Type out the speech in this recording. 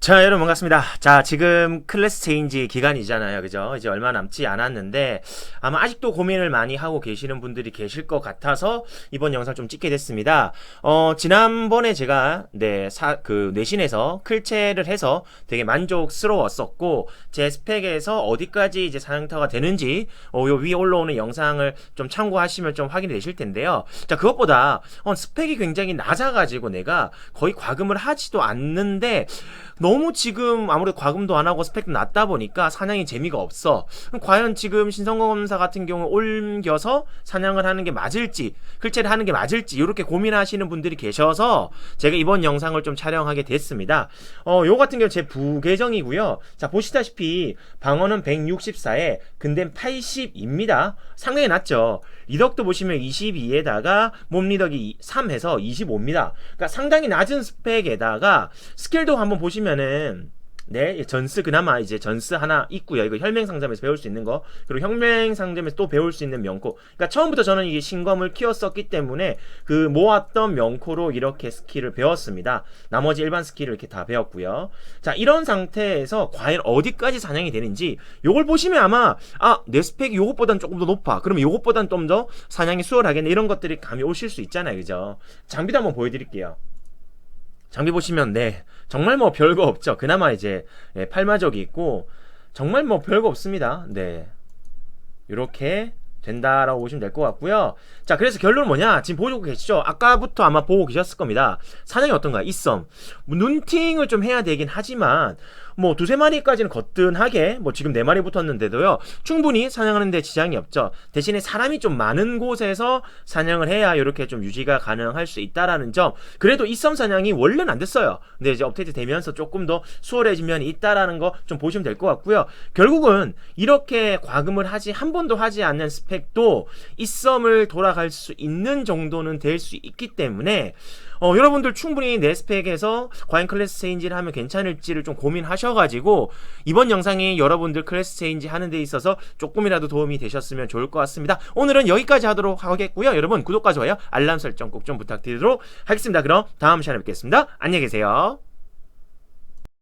자, 여러분 반갑습니다. 자, 지금 클래스 체인지 기간이잖아요. 그죠? 이제 얼마 남지 않았는데 아마 아직도 고민을 많이 하고 계시는 분들이 계실 것 같아서 이번 영상 좀 찍게 됐습니다. 어, 지난번에 제가 네, 사, 그 내신에서 클체를 해서 되게 만족스러웠었고 제 스펙에서 어디까지 이제 사양타가 되는지 어, 요 위에 올라오는 영상을 좀 참고하시면 좀 확인이 되실 텐데요. 자, 그것보다 어, 스펙이 굉장히 낮아 가지고 내가 거의 과금을 하지도 않는데 너무 지금 아무래도 과금도 안 하고 스펙도 낮다 보니까 사냥이 재미가 없어. 과연 지금 신성검사 같은 경우 옮겨서 사냥을 하는 게 맞을지, 클체를 하는 게 맞을지 이렇게 고민하시는 분들이 계셔서 제가 이번 영상을 좀 촬영하게 됐습니다. 어, 요 같은 경우 제 부계정이고요. 자 보시다시피 방어는 164에 근댐 80입니다. 상당히 낮죠. 리덕도 보시면 22에다가 몸 리덕이 3해서 25입니다. 그러니까 상당히 낮은 스펙에다가 스킬도 한번 보시면 은 네, 전스 그나마 이제 전스 하나 있고요. 이거 혈맹 상점에서 배울 수 있는 거. 그리고 혁명 상점에서 또 배울 수 있는 명코. 그러니까 처음부터 저는 이게 신검을 키웠었기 때문에 그 모았던 명코로 이렇게 스킬을 배웠습니다. 나머지 일반 스킬을 이렇게 다 배웠고요. 자, 이런 상태에서 과연 어디까지 사냥이 되는지 요걸 보시면 아마 아, 내 스펙이 요것보단 조금 더 높아. 그러면 요것보단 좀 더 사냥이 수월하겠네. 이런 것들이 감이 오실 수 있잖아요. 그죠? 장비도 한번 보여 드릴게요. 장비 보시면 네 정말 뭐 별거 없죠. 그나마 이제 예, 팔마적이 있고 정말 뭐 별거 없습니다. 네 이렇게 된다라고 보시면 될 것 같고요. 자, 그래서 결론은 뭐냐? 지금 보고 계시죠? 아까부터 아마 보고 계셨을 겁니다. 사냥이 어떤가? 이썸. 뭐 눈팅을 좀 해야 되긴 하지만, 뭐 두세 마리까지는 거뜬하게, 뭐 지금 네 마리 붙었는데도요, 충분히 사냥하는데 지장이 없죠. 대신에 사람이 좀 많은 곳에서 사냥을 해야 이렇게 좀 유지가 가능할 수 있다라는 점. 그래도 이썸 사냥이 원래는 안 됐어요. 근데 이제 업데이트 되면서 조금 더 수월해진 면이 있다라는 거 좀 보시면 될 것 같고요. 결국은 이렇게 과금을 하지, 한 번도 하지 않는 스펙도 이썸을 돌아갈 수 있는 정도는 될 수 있기 때문에 어, 여러분들 충분히 내 스펙에서 과연 클래스 체인지를 하면 괜찮을지를 좀 고민 하셔가지고 이번 영상이 여러분들 클래스 체인지 하는 데 있어서 조금이라도 도움이 되셨으면 좋을 것 같습니다. 오늘은 여기까지 하도록 하겠고요. 여러분 구독과 좋아요, 알람 설정 꼭 좀 부탁드리도록 하겠습니다. 그럼 다음 시간에 뵙겠습니다. 안녕히 계세요.